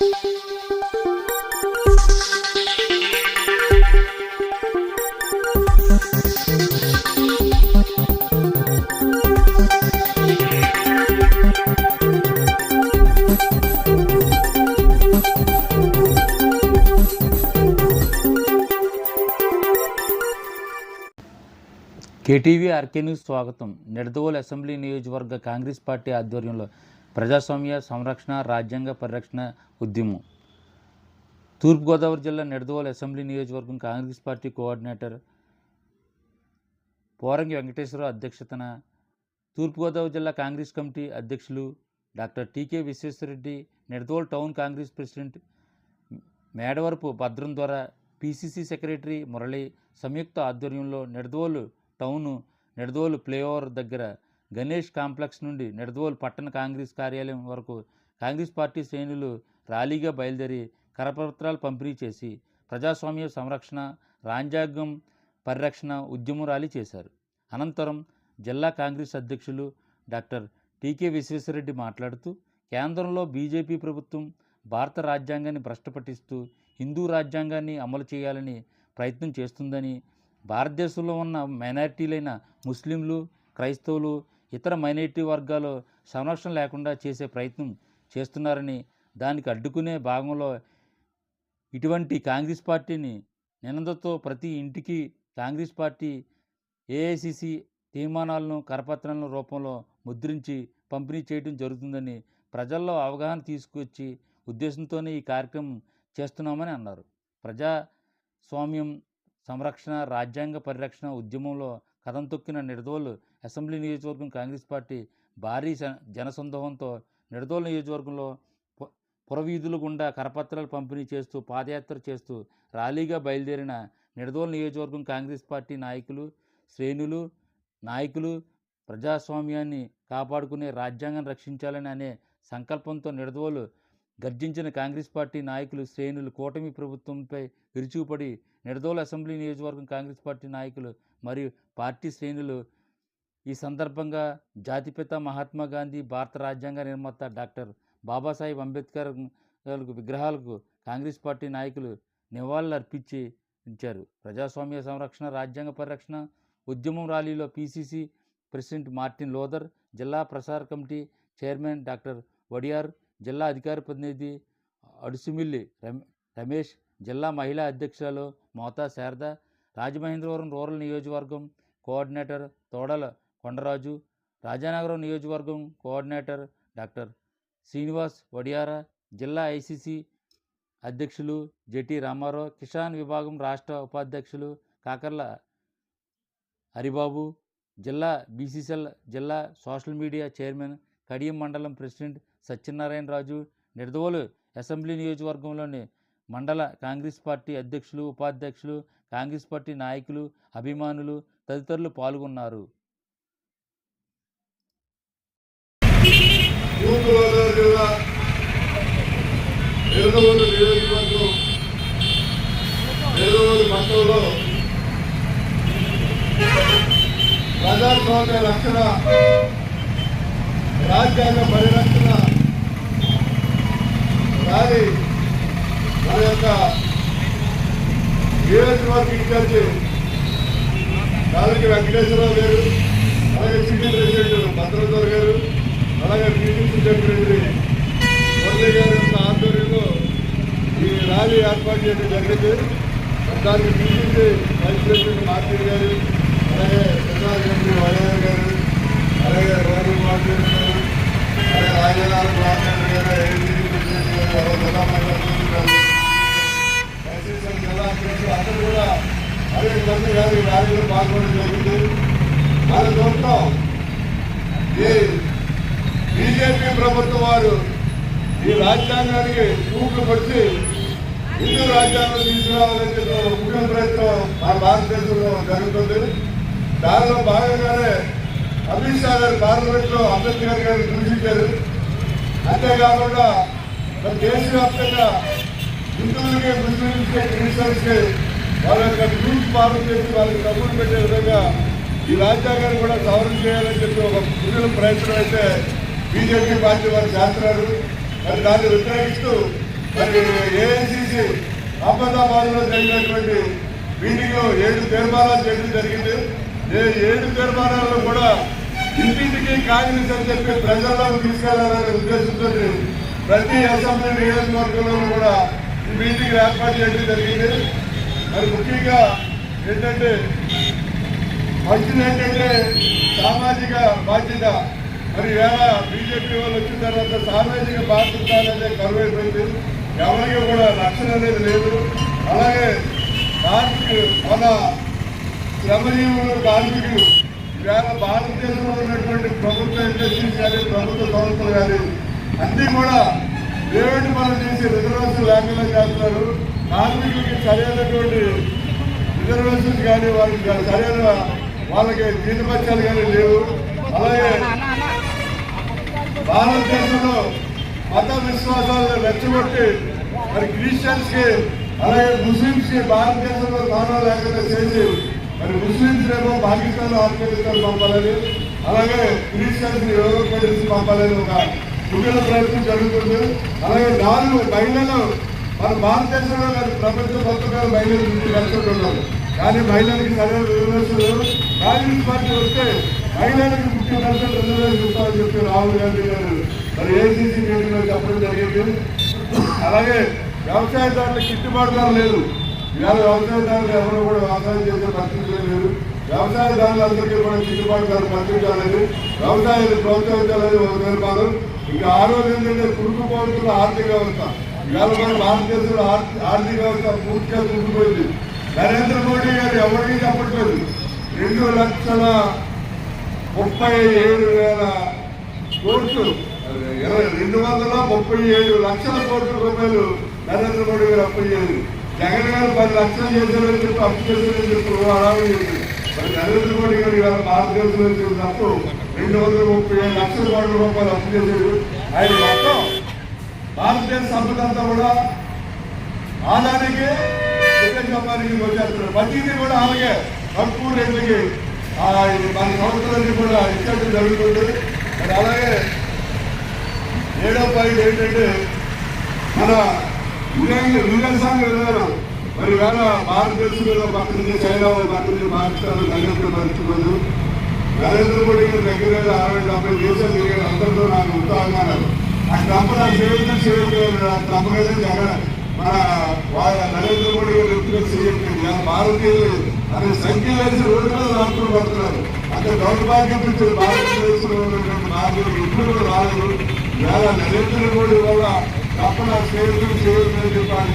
KTV RK news స్వాగతం. Nidadavolu assembly నియోజకవర్గ Congress party ఆధ్వర్యంలో ప్రజాస్వామ్య సంరక్షణ రాజ్యాంగ పరిరక్షణ ఉద్యమం. తూర్పుగోదావరి జిల్లా నిడదవోలు అసెంబ్లీ నియోజకవర్గం కాంగ్రెస్ పార్టీ కోఆర్డినేటర్ పోరంగి వెంకటేశ్వరరావు అధ్యక్షతన తూర్పుగోదావరి జిల్లా కాంగ్రెస్ కమిటీ అధ్యక్షులు doctor TK Visweswara Reddy Nidadavolu town Congress president Medavarapu Bhadram ద్వారా పిసిసి సెక్రటరీ మురళి సంయుక్త ఆధ్వర్యంలో నిడదవోలు టౌను నిడదవోలు ఫ్లైఓవర్ దగ్గర గణేష్ కాంప్లెక్స్ నుండి నిడదవోలు పట్టణ కాంగ్రెస్ కార్యాలయం వరకు కాంగ్రెస్ పార్టీ శ్రేణులు ర్యాలీగా బయలుదేరి కరపత్రాలు పంపిణీ చేసి ప్రజాస్వామ్య సంరక్షణ రాజ్యాంగం పరిరక్షణ ఉద్యమం ర్యాలీ చేశారు. అనంతరం జిల్లా కాంగ్రెస్ అధ్యక్షులు డాక్టర్ టీకే విశ్వేశ్వరరెడ్డి మాట్లాడుతూ కేంద్రంలో బీజేపీ ప్రభుత్వం భారత రాజ్యాంగాన్ని భ్రష్టపట్టిస్తూ హిందూ రాజ్యాంగాన్ని అమలు చేయాలని ప్రయత్నం చేస్తుందని భారతదేశంలో ఉన్న మైనారిటీలైన ముస్లింలు క్రైస్తవులు ఇతర మైనారిటీ వర్గాలు సంరక్షణ లేకుండా చేసే ప్రయత్నం చేస్తున్నారని దానికి అడ్డుకునే భాగంలో ఇటువంటి కాంగ్రెస్ పార్టీని నినందతో ప్రతి ఇంటికి కాంగ్రెస్ పార్టీ ఏఐసిసి తీర్మానాలను కరపత్రాల రూపంలో ముద్రించి పంపిణీ చేయడం జరుగుతుందని ప్రజల్లో అవగాహన తీసుకొచ్చి ఉద్దేశంతోనే ఈ కార్యక్రమం చేస్తున్నామని అన్నారు. ప్రజాస్వామ్యం సంరక్షణ రాజ్యాంగ పరిరక్షణ ఉద్యమంలో కథం తొక్కిన నిడదోలు అసెంబ్లీ నియోజకవర్గం కాంగ్రెస్ పార్టీ భారీ జన- జనసందోహంతో నిడదోల నియోజకవర్గంలో పురవీధులు పురవీధుల గుండా కరపత్రాలు పంపిణీ చేస్తూ పాదయాత్ర చేస్తూ ర్యాలీగా బయలుదేరిన నిడదోల నియోజకవర్గం కాంగ్రెస్ పార్టీ నాయకులు శ్రేణులు నాయకులు ప్రజాస్వామ్యాన్ని కాపాడుకునే రాజ్యాంగం రక్షించాలని అనే సంకల్పంతో నిడదవోలు గర్జించిన కాంగ్రెస్ పార్టీ నాయకులు శ్రేణులు కూటమి ప్రభుత్వంపై విరుచుకుపడి నిడదోలు అసెంబ్లీ నియోజకవర్గం కాంగ్రెస్ పార్టీ నాయకులు మరియు పార్టీ శ్రేణులు ఈ సందర్భంగా జాతిపిత మహాత్మా గాంధీ భారత రాజ్యాంగ నిర్మాత డాక్టర్ బాబాసాహెబ్ అంబేద్కర్ విగ్రహాలకు కాంగ్రెస్ పార్టీ నాయకులు నివాళులు అర్పించి ఇచ్చారు ప్రజాస్వామ్య సంరక్షణ రాజ్యాంగ పరిరక్షణ ఉద్యమం ర్యాలీలో పిసిసి ప్రెసిడెంట్ మార్టిన్ లోదర్ జిల్లా ప్రసార కమిటీ చైర్మన్ డాక్టర్ వడియార్ జిల్లా అధికార ప్రతినిధి అడుసుమిల్లి రమేష్ జిల్లా మహిళా అధ్యక్షురాలు మోతా శారద రాజమహేంద్రవరం రూరల్ నియోజకవర్గం కోఆర్డినేటర్ తోడల కొండరాజు రాజానగరం నియోజకవర్గం కోఆర్డినేటర్ డాక్టర్ శ్రీనివాస్ వడియార జిల్లా ఐసీసీ అధ్యక్షులు జెటి రామారావు కిసాన్ విభాగం రాష్ట్ర ఉపాధ్యక్షులు కాకర్ల హరిబాబు జిల్లా బీసీసీఎల్ జిల్లా సోషల్ మీడియా చైర్మన్ కడియం మండలం ప్రెసిడెంట్ సత్యనారాయణ రాజు నిడదవోలు అసెంబ్లీ నియోజకవర్గంలోని మండల కాంగ్రెస్ పార్టీ అధ్యక్షులు ఉపాధ్యక్షులు కాంగ్రెస్ పార్టీ నాయకులు అభిమానులు తదితరులు పాల్గొన్నారు. తూర్పుగోదావరి జిల్లా నిడదవోలు నియోజకవర్గం నిడదవోలు మండలంలో ప్రజాస్వామ్య రక్షణ రాజ్యాంగ పరిరక్షణ ర్యాలీ మన యొక్క నియోజకవర్గ ఇన్ఛార్జి దానికి వెంకటేశ్వరరావు గారు అలాగే సిటీ ప్రెసిడెంట్ భద్రరావు గారు అలాగే పీసీసీ సెక్రటరీ మురళి గారి యొక్క ఆధ్వర్యంలో ఈ ర్యాలీ ఏర్పాటు చేయడం జరిగింది. దానికి బీజేపీ వైస్ ప్రెసిడెంట్ మార్కెట్ గారు అలాగే ప్రసాద్ గారి వైఎస్ గారు అలాగే రోడ్డు మార్కెట్ గారు అలాగే రాజధాన బ్రాహ్మణ్ గారు ఏసీసీ ప్రెసిడెంట్ గారు జిల్లా మండలి ప్రెసిడెంట్ జిల్లా అధ్యక్షులు అందరూ కూడా అనేక మంది గారు ఈ ర్యాలీలో పాల్గొనడం జరిగింది. మన చూస్తాం ఈ బీజేపీ ప్రభుత్వం వారు ఈ రాజ్యాంగానికి తూట్లు కొట్టి హిందూ రాజ్యాంగం తీసుకురావాలని చెప్పి ఒక ముఖ్య ప్రయత్నం మన భారతదేశంలో జరుగుతుంది. దానిలో భాగంగానే అమిత్ షా గారు పార్లమెంట్లో అంబేద్కర్ గారిని సూచించారు అంతేకాకుండా మన దేశవ్యాప్తంగా హిందువులకి ముస్లింస్కి క్రిస్టియన్స్కి వాళ్ళ యొక్క గ్రూప్ ఫాలో చేసి వాళ్ళకి డబ్బులు పెట్టే విధంగా ఈ రాజ్యాంగాన్ని కూడా సవరణ చేయాలని చెప్పి ఒక ప్రయత్నం అయితే బీజేపీ పార్టీ వారు చేస్తున్నారు. మరి దాన్ని వ్యతిరేకిస్తూ మరి ఏఐసిసి అహ్మదాబాద్లో జరిగినటువంటి మీటింగ్లో ఏడు తీర్మానాలు చేయడం జరిగింది. ఏ ఏడు తీర్మానాల్లో కూడా ఇంటింటికి కాంగ్రెస్ అని చెప్పి ప్రజల్లోకి తీసుకెళ్ళాలనే ఉద్దేశంతో ప్రతి అసెంబ్లీ నియోజకవర్గంలోనూ కూడా ఈ మీటింగ్ ఏర్పాటు చేయడం జరిగింది. మరి ముఖ్యంగా ఏంటంటే మంచిది ఏంటంటే సామాజిక బాధ్యత మరి ఇవాళ బీజేపీ వాళ్ళు వచ్చిన తర్వాత సామాజిక బాధ్యత అనేది కరువైపోయింది. ఎవరికి కూడా రక్షణ అనేది లేదు. అలాగే కార్మికులు మన శ్రమజీవులు కార్మికులు ఇవాళ భారతదేశంలో ఉన్నటువంటి ప్రభుత్వ ఇండస్ట్రీస్ కానీ ప్రభుత్వ సంస్థలు కానీ అన్నీ కూడా ప్రైవేట్ మనం చేసి రిజర్వేషన్ లేకుండా చేస్తున్నారు. కార్మికులకి సరైనటువంటి రిజర్వేషన్స్ కానీ వాళ్ళకి సరైన వాళ్ళకి జీతపత్యాలు కానీ లేవు. అలాగే భారతదేశంలో మత విశ్వాసాలను రెచ్చగొట్టి మరి క్రిస్టియన్స్కి అలాగే ముస్లింస్కి భారతదేశంలో స్థానం లేకుండా చేసి మరి ముస్లింస్ ఏమో పాకిస్తాన్ ఆఫ్ఘనిస్తాన్ పంపాలని అలాగే క్రిస్టియన్స్ యూరోప్ నుంచి పంపాలని ఒక కుటుంబ ప్రయత్నం జరుగుతుంది. అలాగే నాలుగు మహిళలు మన భారతదేశంలో కానీ ప్రపంచ మొత్తంగా మహిళలు ఇంటికి వెళ్తుంటున్నారు కానీ మహిళలకి సరైన రిజర్వేషన్ కాంగ్రెస్ పార్టీ వస్తే ఐదేళ్ళకి ఫిఫ్టీ పర్సెంట్ రిజర్వేషన్ ఇస్తామని చెప్పి రాహుల్ గాంధీ గారు మరి ఏసీసీ మీటింగ్లో చెప్పడం జరిగింది. అలాగే వ్యవసాయదారులకు గిట్టుబాటు ధర లేదు. ఇవాళ వ్యవసాయదారులు ఎవరు కూడా వ్యవసాయం చేసే పరిస్థితి లేదు. వ్యవసాయదారులందరికీ కూడా గిట్టుబాటు ధర కల్పించాలని వ్యవసాయాన్ని ప్రోత్సహించాలని ఒక నిర్మాణం ఇంకా ఆ రోజు ఏంటంటే కురుకుపోతున్న ఆర్థిక వ్యవస్థ. ఇవాళ మన భారతదేశంలో ఆర్థిక వ్యవస్థ పూర్తిగా కురుకుపోయింది నరేంద్ర మోడీ గారు ఎవరికీ చెప్పట్లేదు. రెండు లక్షల ముప్పై ఏడు వేల కోట్లు రెండు వందల ముప్పై ఏడు లక్షల కోట్ల రూపాయలు నరేంద్ర మోడీ గారు అప్పు చేయాలి జగన్ గారు పది లక్షలు చేశారని చెప్పి అప్పు చేశారని చెప్పి హడావుడి చేశారు మరి నరేంద్ర మోడీ గారు ఇవాళ భారతదేశంలో చేసిన అప్పు రెండు వందల ముప్పై ఏడు లక్షల కోట్ల రూపాయలు అప్పు చేశారు ఆయన మొత్తం భారతదేశ సంపదంతా కూడా ఆదానికి ముఖేష్ వచ్చేస్తున్నారు ప్రతిదీ కూడా అలాగే తక్కువ రేట్లకి పది ఇది కూడా ఇచ్చడం జరుగుతుంది మరి అలాగే ఏడో పాయింట్ ఏంటంటే మన విదేశీ విదేశాంగ విధానం. మరి వేళ భారతదేశంలో పక్క నుంచి చైనా పక్క నుంచి పాకిస్తాన్ సంగతులు పరిస్థితులు నరేంద్ర మోడీ గారి దగ్గర అరవై డెబ్బై దేశాలు తిరిగారు. అందరితో నాకు ఉత్సాహంగా ఆ ట్రంప్ నాకు సేవించిన సేవించిన ట్రంప్ గారు జగన్ మన నరేంద్ర మోడీ గారు ఎప్పుడు చేయట్లేదు భారతీయులు అనే సంఖ్య వేసి రోడ్డు మీద రాష్ట్రం పడుతున్నారు అంటే దౌర్భాగ్యం నుంచి భారతదేశంలో ఉన్నటువంటి భారతీయులు ఎప్పుడు కూడా రాలేదు వేళ నరేంద్ర మోడీ వల్ల తప్పన స్నేహితులు చేయాలని చెప్పి వాళ్ళ